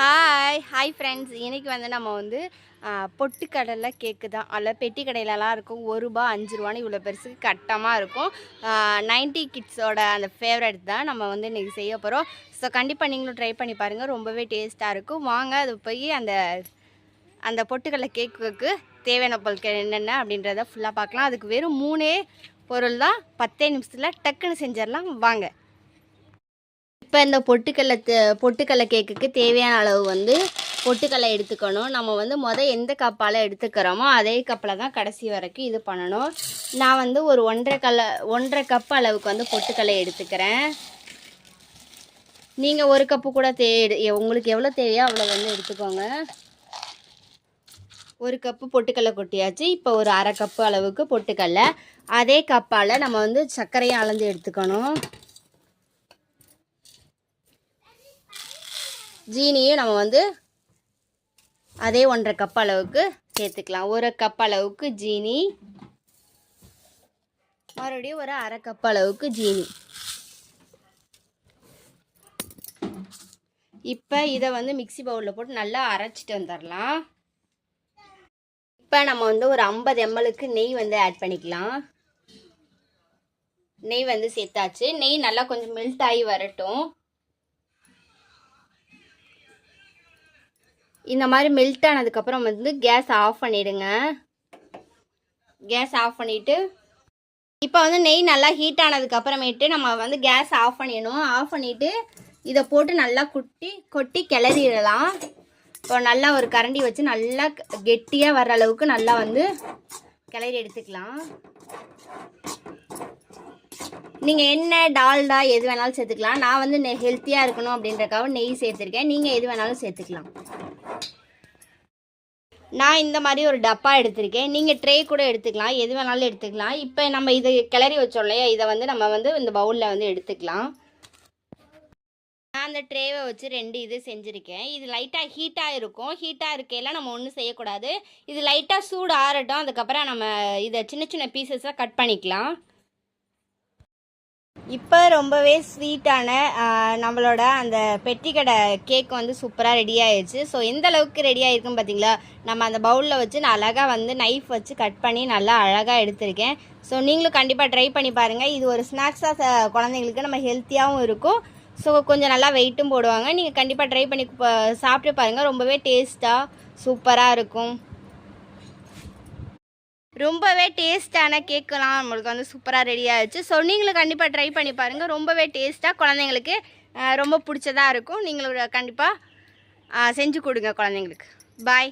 Hi hi friends இன்றைக்கி வந்து நம்ம வந்து பொட்டுக்கடலில் கேக்கு தான். அதில் பெட்டி கடையிலலாம் இருக்கும். ஒரு ரூபா அஞ்சு ரூபான்னு இவ்வளோ பெருசுக்கு கட்டமாக இருக்கும். நைன்டி கிட்ஸோட அந்த ஃபேவரட் தான் நம்ம வந்து இன்றைக்கி செய்ய போகிறோம் ஸோ கண்டிப்பாக நீங்களும் ட்ரை பண்ணி பாருங்கள் ரொம்பவே டேஸ்ட்டாக இருக்கும். வாங்க அது போய் அந்த அந்த பொட்டுக்கடலை கேக்குக்கு தேவையான பொருட்கள் என்னென்ன அப்படின்றத ஃபுல்லாக பார்க்கலாம். அதுக்கு வெறும் மூணே பொருள் தான். பத்தே நிமிஷத்தில் டக்குன்னு செஞ்சிடலாம். வாங்க. இப்போ இந்த பொட்டுக்கடலை பொட்டுக்கடலை கேக்குக்கு தேவையான அளவு வந்து பொட்டுக்கடலை எடுத்துக்கணும். நம்ம வந்து மொதல் எந்த கப்பால் எடுத்துக்கிறோமோ அதே கப்பில் தான் கடைசி வரைக்கும் இது பண்ணணும். நான் வந்து ஒரு ஒன்றரை கல ஒன்றரை கப் அளவுக்கு வந்து பொட்டுக்கடலை எடுத்துக்கிறேன். நீங்கள் ஒரு கப்பு கூட தே உங்களுக்கு எவ்வளோ தேவையோ அவ்வளோ வந்து எடுத்துக்கோங்க. ஒரு கப்பு பொட்டுக்கடலை கொட்டியாச்சு. இப்போ ஒரு அரை கப்பு அளவுக்கு பொட்டுக்கடலை அதே கப்பால் நம்ம வந்து சர்க்கரையும் அளந்து எடுத்துக்கணும். ஜீனியும் நம்ம வந்து அதே ஒன்றரை கப் அளவுக்கு சேர்த்துக்கலாம். ஒரு கப் அளவுக்கு ஜீனி. மறுபடியும் ஒரு அரை கப் அளவுக்கு ஜீனி. இப்போ இதை வந்து மிக்ஸி பவுலில் போட்டு நல்லா அரைச்சிட்டு வந்துடலாம் இப்போ நம்ம வந்து ஒரு ஐம்பது எம்எலுக்கு நெய் வந்து ஆட் பண்ணிக்கலாம். நெய் வந்து சேர்த்தாச்சு. நெய் நல்லா கொஞ்சம் மெல்ட் ஆகி வரட்டும். இந்த மாதிரி மெல்ட் ஆனதுக்கப்புறம் வந்து கேஸ் ஆஃப் பண்ணிவிடுங்க கேஸ் ஆஃப் பண்ணிவிட்டு இப்போ வந்து நெய் நல்லா ஹீட் ஆனதுக்கப்புறமேட்டு நம்ம வந்து கேஸ் ஆஃப் பண்ணிடணும். ஆஃப் பண்ணிவிட்டு இதை போட்டு நல்லா குட்டி கொட்டி கிளறிடலாம். இப்போ நல்லா ஒரு கரண்டி வச்சு நல்லா கெட்டியாக வர்ற அளவுக்கு நல்லா வந்து கிளறி எடுத்துக்கலாம். நீங்கள் என்ன டால்டா எது வேணாலும் சேர்த்துக்கலாம். நான் வந்து நெ ஹெல்த்தியாக இருக்கணும் அப்படின்றக்காக நெய் சேர்த்துருக்கேன். நீங்கள் எது வேணாலும் சேர்த்துக்கலாம். நான் இந்த மாதிரி ஒரு டப்பா எடுத்திருக்கேன். நீங்கள் ட்ரே கூட எடுத்துக்கலாம். எது வேணாலும் எடுத்துக்கலாம். இப்போ நம்ம இதை கிளறி வச்சோம் இல்லையா? இதை வந்து நம்ம வந்து இந்த பவுலில் வந்து எடுத்துக்கலாம். நான் அந்த ட்ரேவை வச்சு ரெண்டு இது செஞ்சுருக்கேன். இது லைட்டாக ஹீட்டாக இருக்கும். ஹீட்டாக இருக்கையில் நம்ம ஒன்றும் செய்யக்கூடாது. இது லைட்டாக சூடு ஆறட்டும். அதுக்கப்புறம் நம்ம இதை சின்ன சின்ன பீசஸாக கட் பண்ணிக்கலாம். இப்போ ரொம்பவே ஸ்வீட்டான நம்மளோட அந்த பெட்டிக்கடை கேக் வந்து சூப்பராக ரெடி ஆயிடுச்சு ஸோ எந்த அளவுக்கு ரெடி ஆயிருக்குன்னு பார்த்தீங்களா நம்ம அந்த பவுலில் வச்சு நான் அழகாக வந்து நைஃப் வச்சு கட் பண்ணி நல்லா அழகாக எடுத்திருக்கேன். ஸோ நீங்களும் கண்டிப்பாக ட்ரை பண்ணி பாருங்கள் இது ஒரு ஸ்நாக்ஸாக குழந்தைங்களுக்கு நம்ம ஹெல்த்தியாகவும் இருக்கும். ஸோ கொஞ்சம் நல்லா வெயிட்டும் போடுவாங்க. நீங்கள் கண்டிப்பாக ட்ரை பண்ணி சாப்பிட்டு பாருங்கள் ரொம்பவே டேஸ்ட்டாக சூப்பராக இருக்கும். ரொம்பவே டேஸ்ட்டான கேக்கெல்லாம் நம்மளுக்கு வந்து சூப்பராக ரெடி ஆகிடுச்சு ஸோ நீங்களும் கண்டிப்பாக ட்ரை பண்ணி பாருங்கள் ரொம்பவே டேஸ்ட்டாக குழந்தைங்களுக்கு ரொம்ப பிடிச்சதாக இருக்கும். நீங்களும் கண்டிப்பாக செஞ்சு கொடுங்க குழந்தைங்களுக்கு. பாய்